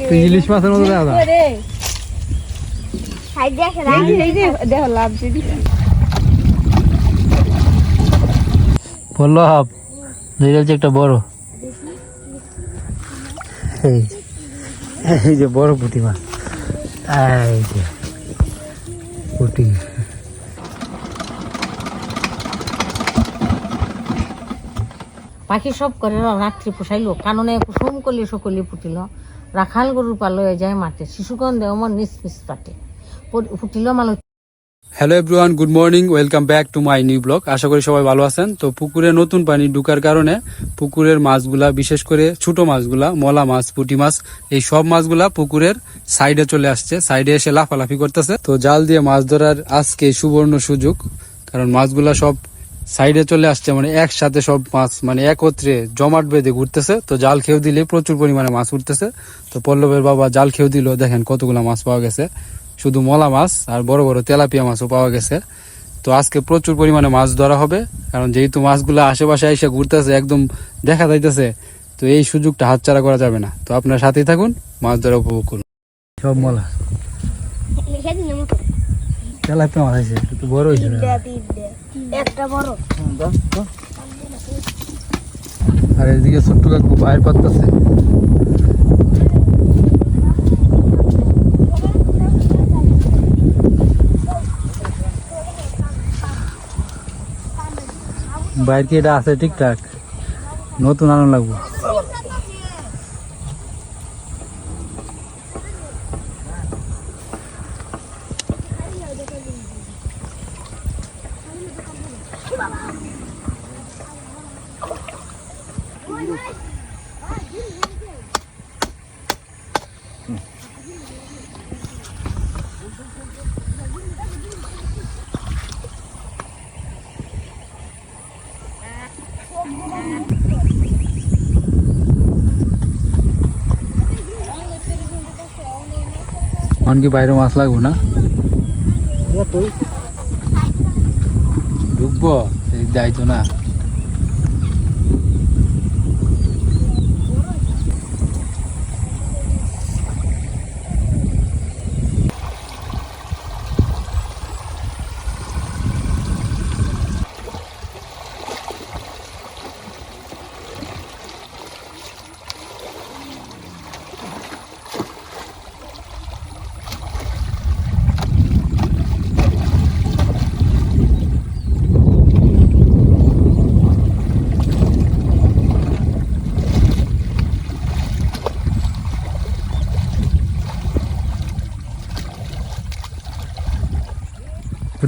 তুই ইলিশ মাছের মতো দেখা দেখো লাভ বলল হাফ দেখে যে একটা বড়। এই এই যে বড় পুঁটি মাছ এই যে পুঁটি পাখি সব করে রাত্রি পোষাইলো। কাননে কুসুম কলি, সকলি ফুটিল। রাখাল গরুর পালয়ে যায় মাঠে। শিশুগন্ধে অমর নিস নিস পাটে ফুটিল মালো hello everyone good morning welcome back to my new blog আশা করি সবাই ভালো আছেন। তো পুকুরে নতুন পানি ঢুকার কারণে পুকুরের মাছগুলা, বিশেষ করে ছোট মাছগুলা, মলা মাছ, পুঁটি মাছ, এই সব মাছগুলা পুকুরের সাইডে চলে আসছে। সাইডে এসে লাফালাফি করতেছে। তো জাল দিয়ে মাছ ধরার আজকে সুবর্ণ সুযোগ। কারণ মাছগুলা সব সাইডে চলে আসছে মানে একসাথে সব মাছ মানে একত্রে জমাট বেঁধে ঘুরতেছে। তো জাল খেয়েও দিলে প্রচুর পরিমাণে মাছ উঠতেছে। তো পল্লবের বাবা জাল খেয়েও দিল দেখেন কতগুলা মাছ পাওয়া গেছে। শুধু মলা মাছ আর বড় বড় তেলাপিয়া মাছও পাওয়া গেছে। তো আজকে প্রচুর পরিমাণে মাছ ধরা হবে কারণ যেহেতু মাছগুলো আশেপাশে এসে ঘুরতেছে একদম দেখা যাইতেছে তো এই সুযোগটা হাতছাড়া করা যাবে না। তো আপনার সাথেই থাকুন মাছ ধরা উপভোগ করুন। সব মলা। তেলাপিয়া মাছ আছে বড় হয়েছে। বড়। আর এদিকে ছোট্ট কাকু বাইর পাততেছে বাইর কি এটা আছে? ঠিকঠাক নতুন আনন্দ লাগবো। কি বাইরে মাছ লাগবো না। ঢুকবো? যাইতো না।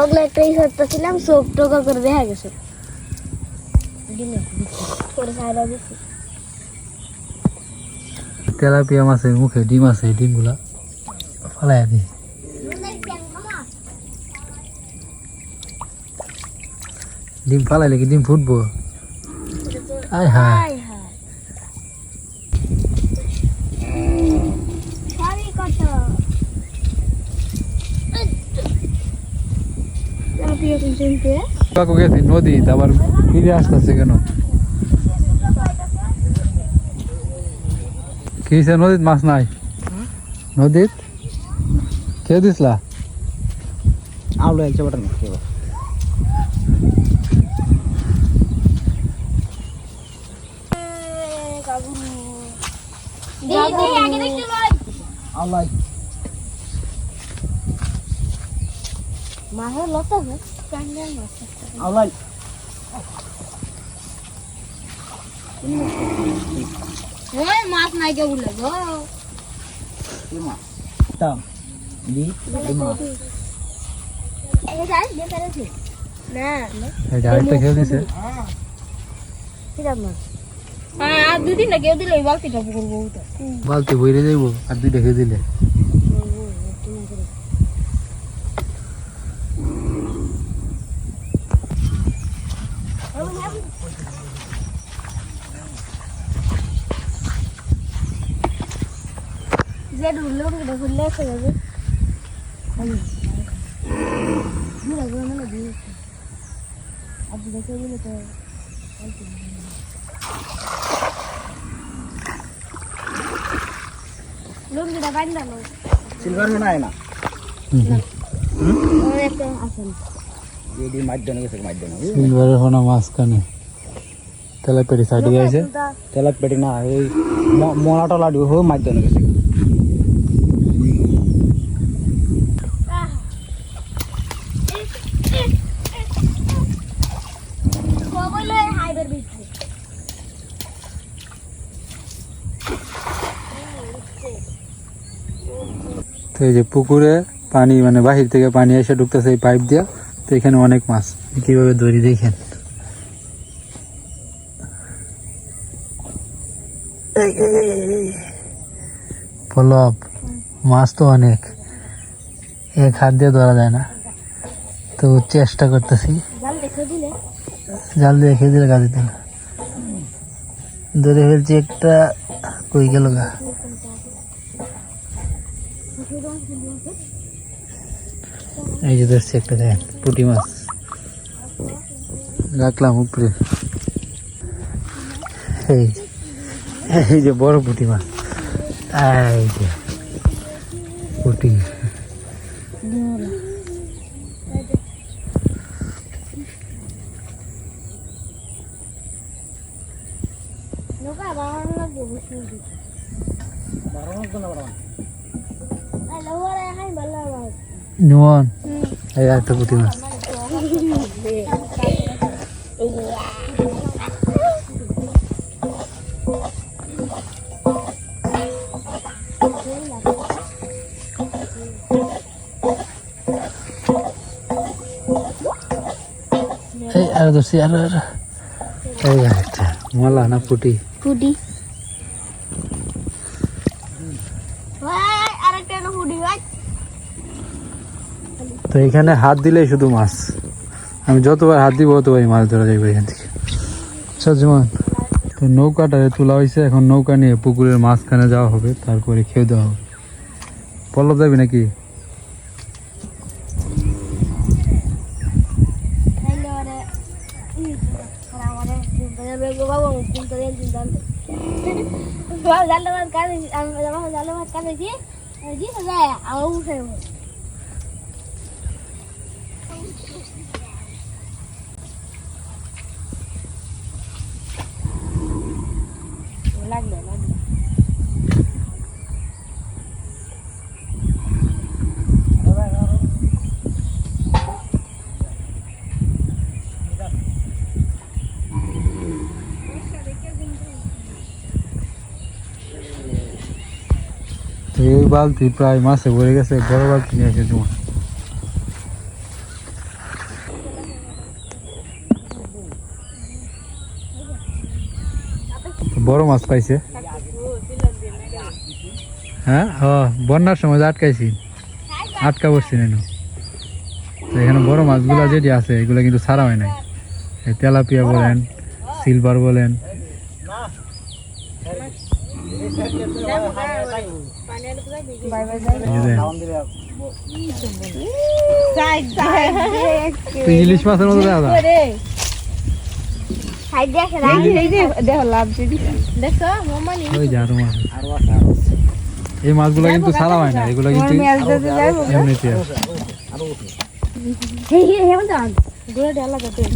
ওগুলো একটা ই করতেছিলাম চোখ টোকা করে দেখা গেছে। তেলাপিয়া মাছের মুখে ডিম আছে ডিমগুলা ফালাই দি ডিম ফালাইলে কি ডিম ফুটবো? আয় হ্যাঁ হাই হাই সরি কত আপনি কাকু গেছি নদী আবার ফিরে আসতেছে কেন? কি হইছে নদীত মাছ নাই? নদীত? কে দিসলা আউলো একশো বাটার মাছ মাছের লতা গো মাছ মাছ নাই কে বলে গো তাম দি দি মাছ এই যাই খেয়ে মাছ হ্যাঁ আর দুদিন করব বালতি বইরে যাইব আর দুই দেখে দিলে যে ঢুললো এটা খুললে এসে যাবে দেখে দিলে তো লুঙ্গিটা বান্ধানো সিলভার নাই না সিলভারের হোনা মাঝখানে তেলা পেটি সাইডে গেছে তেলা পেটি না এই মলা টলা দিব হো মাধ্যমে গেছে হাইবার তো এই যে পুকুরে পানি মানে বাহির থেকে পানি এসে ঢুকতেছে এই পাইপ দিয়া তো এখানে অনেক মাছ। কীভাবে ধরি দেখেন। পলব মাছ তো অনেক। এক হাত দিয়ে ধরা যায় না। তো চেষ্টা করতেছি। জাল দিয়ে খেয়ে দিলে কাজে দিল ধরে ফেলছি একটা কই গেল গা। এই যে ধরছি একটা দেখেন, পুঁটি মাছ। রাখলাম উপরে। এই এই যে বড় পুঁটি মাছ। এই যে, পুঁটি নৌকা বানানো লাগবে বুঝলি লোহারে হাই ভালো মাছ নুন এই একটা পুঁটি মাছ এই আর ধরছি আর আর এই একটা মলা না পুটি ফুডি ভাই আরেকটা না ফুডি ভাই তো এখানে হাত দিলেই শুধু মাছ আমি যতবার হাত দিব ততবারই মাছ ধরা যাবে এখান থেকে সজমান তো নৌকাটা তোলা হয়েছে এখন নৌকা নিয়ে পুকুরের মাঝখানে যাওয়া হবে তারপরে খেয়ে দেওয়া হবে পল্লব যাবি নাকি তাইলে ওরে আমারে বেগো বাবু কোন তো একদিন জানতে বাবু জানলে মাছ কানে আমি বাবু জানলে মাছ কানে কি জি যায় আমার উঠে লাগবে লাগবে তো এই বালতি প্রায় মাছে ভরে গেছে, বড় বালতি নিয়ে এসে জমা তো বড় মাছ পাইছে? হ্যাঁ? ও বন্যার সময় আটকাইছি আটকা পড়ছি না তো এখানে বড় মাছগুলো যেটি আছে, এগুলো কিন্তু ছাড়া হয় নাই। তেলাপিয়া বলেন, সিলভার বলেন। ইলিশ মাছের মতো দেখা। এই মাছগুলো কিন্তু ছাড়া হয় না। এগুলো কিন্তু এমনিতে।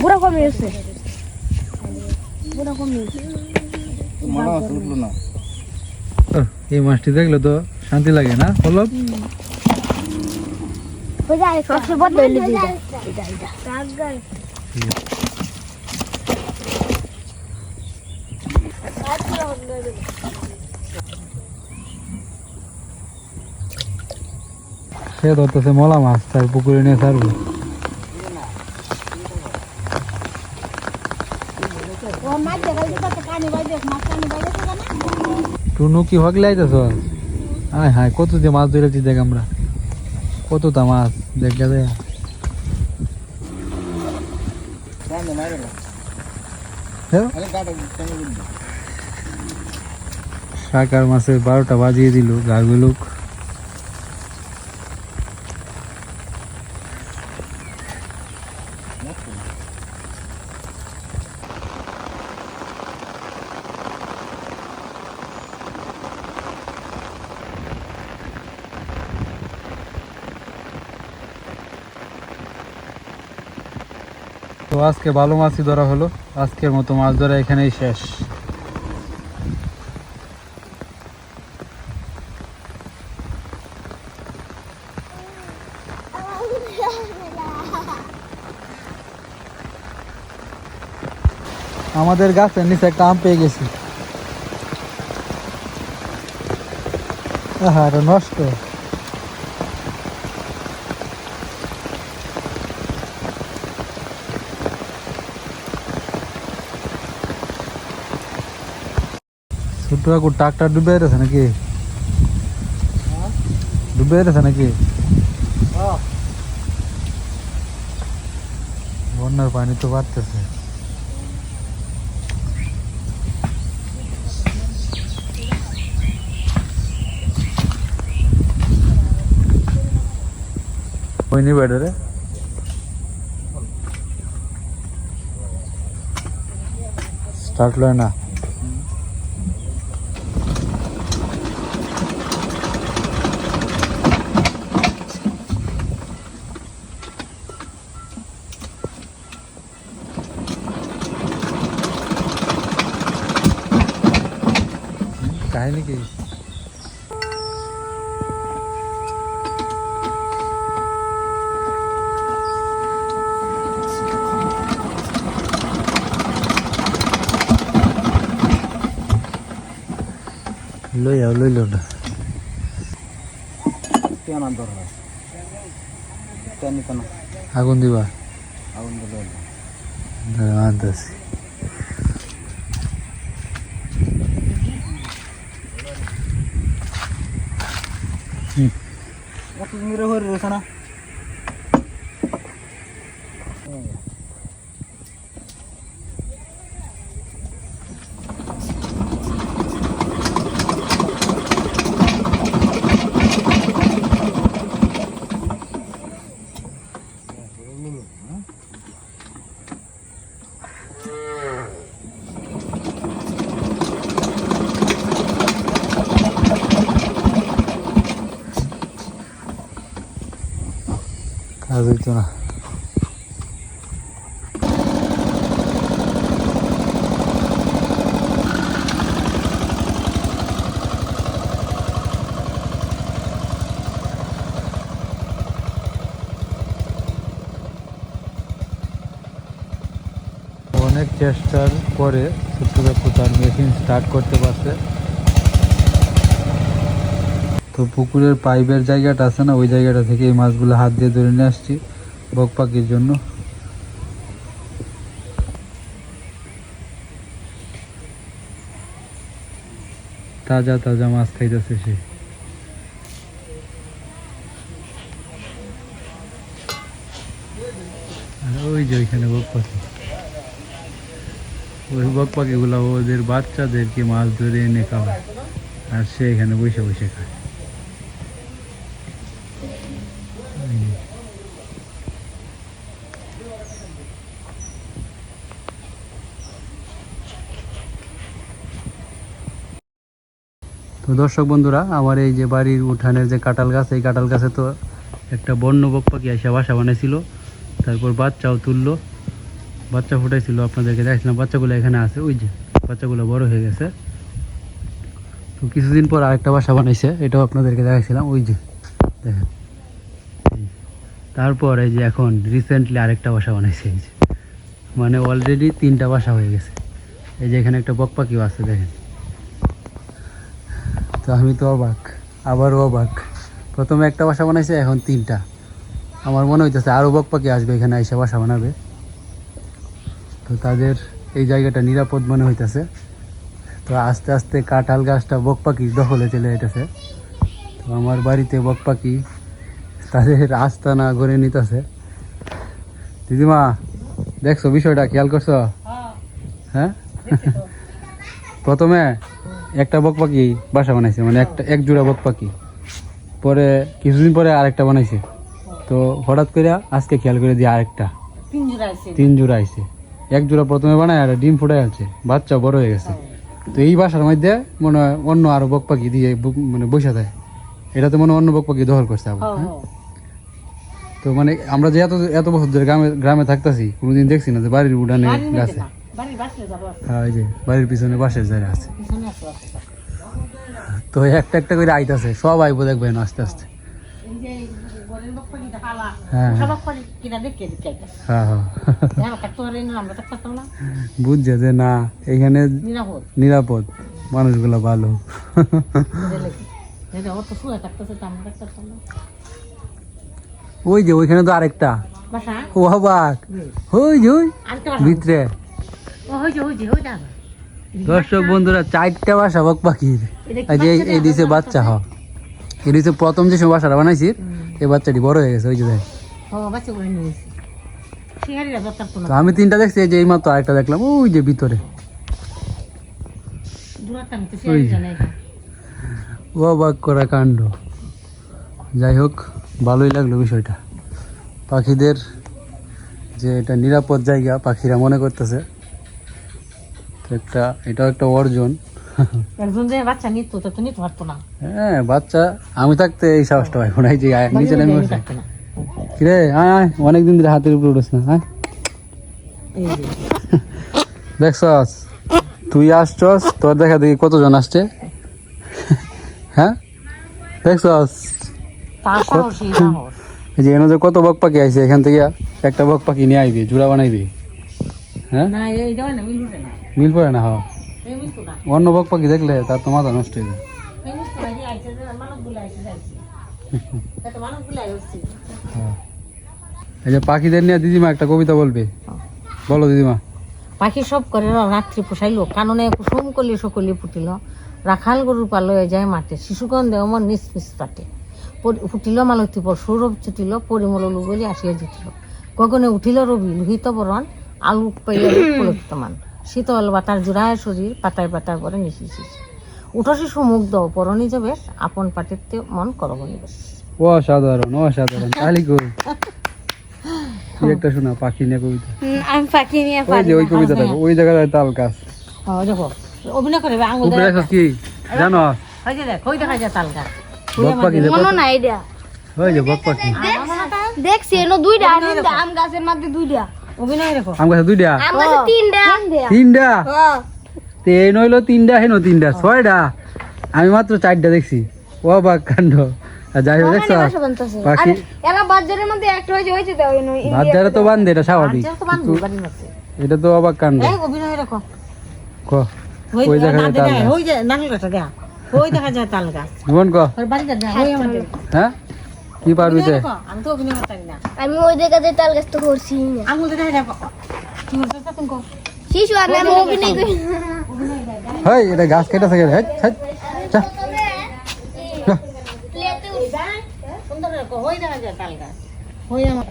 বুড়া কমে বুড়া মনে না। ওহ, এই মাছটি দেখলে তো শান্তি লাগে না? পল্লব সে ধরতেছে মলা মাছ তার পুকুরে নিয়ে ছাড়বো ও মাছ দেখাই দিতে কানি বাই দেখ মাছ টুনু কি হক আইতেছ হায় হায়, কত দিয়ে মাছ ধরেছি দেখ আমরা। কতটা মাছ, দেখা যায় সাকার শাকার মাছের বারোটা বাজিয়ে দিল গাগুলুক আজকে ভালো মাছই ধরা হলো। আজকের মতো মাছ ধরা এখানেই শেষ। আমাদের গাছের নিচে একটা আম পেয়ে গেছি। আহা নষ্ট। ছোট্ট কাকু ট্রাক্টার ডুবে গেছে নাকি ডুবে গেছে নাকি বন্যার পানি তো বাড়তেছে হয়নি বেডারে স্টার্ট লয় না কাহিনী কি লই যাও লই লো না। আগুন দিবা? আগুন দিলে আনতেছি কত মেরে হয়ে রয়েছে হইতো না। অনেক চেষ্টার পরে ছোট্ট কাকু তার মেশিন স্টার্ট করতে পারছে। তো পুকুরের পাইপের জায়গাটা আছে না, ওই জায়গাটা থেকে এই মাছগুলো হাত দিয়ে ধরে নিয়ে আসছি বক পাখির জন্য। তাজা তাজা মাছ খাইতেছে সে। ওই যে ওইখানে ওই বক পাখিগুলো ওদের বাচ্চাদেরকে মাছ ধরে এনে খাওয়ায়, আর সে এখানে বসে বসে খায়। তো দর্শক বন্ধুরা, আমার এই যে বাড়ির উঠানের যে কাঁঠাল গাছ, এই কাঁঠাল গাছে তো একটা বন্য বক পাখি এসে বাসা বানাইছিল। তারপর বাচ্চাও তুললো। বাচ্চা ফুটাইছিল আপনাদেরকে দেখছিলাম বাচ্চাগুলো এখানে আছে, ওই যে বাচ্চাগুলো বড় হয়ে গেছে। তো কিছুদিন পর আরেকটা বাসা বানাইছে, এটাও আপনাদেরকে দেখাইছিলাম, ওই যে দেখেন। তারপর এই যে এখন রিসেন্টলি আরেকটা বাসা বানাইছে, এই যে। মানে অলরেডি তিনটা বাসা হয়ে গেছে। এই যে এখানে একটা বক পাখিও আছে, দেখেন। তো আমি তো অবাক আবারও অবাক। প্রথমে একটা বাসা বানাইছে এখন তিনটা। আমার মনে হইতেছে আরও বক পাখি আসবে এখানে এসে বাসা বানাবে। তো তাদের এই জায়গাটা নিরাপদ মনে হইতেছে। তো আস্তে আস্তে কাঁঠাল গাছটা বক পাখি দখলে চলে যেতেছে তো আমার বাড়িতে বক পাখি তাদের আস্তানা করে নিতেছে। দিদিমা দেখছ বিষয়টা খেয়াল করছ? হ্যাঁ? প্রথমে একটা বক পাখি বাসা বানাইছে মানে একটা এক জোড়া বক পাখি পরে কিছুদিন পরে আরেকটা বানাইছে। তো হঠাৎ করে আজকে খেয়াল করে দিয়ে আরেকটা। তিন জোড়া আইছে। এক জোড়া প্রথমে বানায় আর ডিম ফুটাই আছে। বাচ্চা বড় হয়ে গেছে। তো এই বাসার মধ্যে মনে হয় অন্য আরও বক পাখি দিয়ে মানে বসে দেয় এটা তো মনে হয় অন্য বক পাখি দখল করছে আবার হ্যাঁ, হ্যাঁ? তো মানে আমরা যে এত এত বছর ধরে গ্রামে গ্রামে থাকতেছি কোনোদিন দেখছি না যে বাড়ির উঠানে গাছে। হ্যাঁ ওই যে বাড়ির পিছনে বাসের জায়গা আছে। তো একটা একটা করে আইতাছে সব আইবো দেখবেন আস্তে আস্তে। হ্যাঁ। হ্যাঁ হ্যাঁ। বুঝছে যে না এখানে নিরাপদ, মানুষগুলো ভালো। ওই যে ওইখানে তো আরেকটা? ও বাক ওই যে। ভিতরে। দর্শক বন্ধুরা চারটা বাসা বক পাখির। যে এই-? দিছে বাচ্চা হ। এই দিছে প্রথম যে সময় বাসাটা বানাইছি এই বাচ্চাটি বড় হয়ে গেছে ওই যে তো আমি তিনটা দেখছি যে এই মাত্র আরেকটা দেখলাম ওই যে ভিতরে। অবাক করা কাণ্ড। যাই হোক ভালোই লাগল বিষয়টা। পাখিদের যে এটা নিরাপদ জায়গা পাখিরা মনে করতেছে। তো একটা এটাও একটা অর্জন। একজন যে বাচ্চা নিত তো তো নিতে পারতো না। হ্যাঁ বাচ্চা আমি থাকতে এই সাহসটা পাইব না এই যে আয়, নিচে নেমে বসে। কিরে আয় আয় অনেকদিন ধরে হাতের উপরে না হ্যাঁ দেখছস তুই আসছস তোর দেখা দেখি কতজন আসছে? হ্যাঁ? দেখছস। এই যে এনে যে কত বক পাখি আইছে এখান থেকে একটা বক পাখি নিয়ে আইবি জোড়া বানাইবি। হ্যাঁ? না এই না। মিল পড়ে না হওয়া এই অন্য বক পাখি দেখলে তার তো মাথা নষ্ট হয়ে যায়। এই যে হ্যাঁ। পাখিদের নিয়ে দিদিমা একটা কবিতা বলবে। বলো দিদিমা। পাখি সব করে রাত্রি পোষাইল। কাননে কুসুম কলি সকলি ফুটিল। রাখাল গরু পালয়ে যায় মাঠে। শিশুগন্ধে অমর নিষ্পিস পাটে ফুটিল মালতী পর সৌরভ চুটিল পরিমল লুগলি আসিয়া জুটিল গগনে উঠিল রবি লোহিত বরণ আলু পাইয়া পুলকিত মান শীতল বাতার জোড়ায় শরীর পাতায় পাতায় পরে নিশি শিশি উঠ শিশু মুগ্ধ পরণি বেশ আপন পাটিতে মন করবনি বেশ। অসাধারণ অসাধারণ তাহলে কই? কি একটা শোনা পাখি নিয়ে কবিতা। আমি পাখি নিয়ে ওই যে ওই কবিতা দেখো ওই জায়গায় তাল গাছ। ও দেখো অভিনয় করে উপরে দেখো কি? জানো? ওই যে দেখ ওই দেখা যায় তাল গাছ। বক পাখি দেখো মনে না এটা ওই যে বক পাখি। দেখছি এনো দুইটা আম গাছের মধ্যে দুইটা। আম গাছে দুইটা? তিনটা। তিনটা? হ্যাঁ তে এই নইলো তিনটা হেন তিনটা। ছয়টা? আমি মাত্র চারটা দেখছি। ও বাক কাণ্ড। আর যাই হোক দেখছ? পাখি এরা বাজারের মধ্যে একটা হয়েছে হয়েছে তো বাজারে তো বান্ধে এটা স্বাভাবিক। এটা তো অবাক কাণ্ড। এই অভিনয় ক? ওই ওই দেখা যায় তাল দেখা গাছ। ওই যে নারকেল দেখা ওই দেখা যায় তাল গাছ। জীবন ক? বাড়িটা দেখা ওই আমাদের। হ্যাঁ? কি পারবি তে আমি তো অভিনয় করতে না। আমি ওই দেখা যে তাল গাছ তো করছি না। আঙুল দেখা দেখো কি করতে তুমি কো শিশু আমি আমি অভিনয় করি। হেই এটা গাছ কেটে থাকে হেই হেই। সুন্দর তাল গাছ। ওই আমার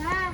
হ্যাঁ।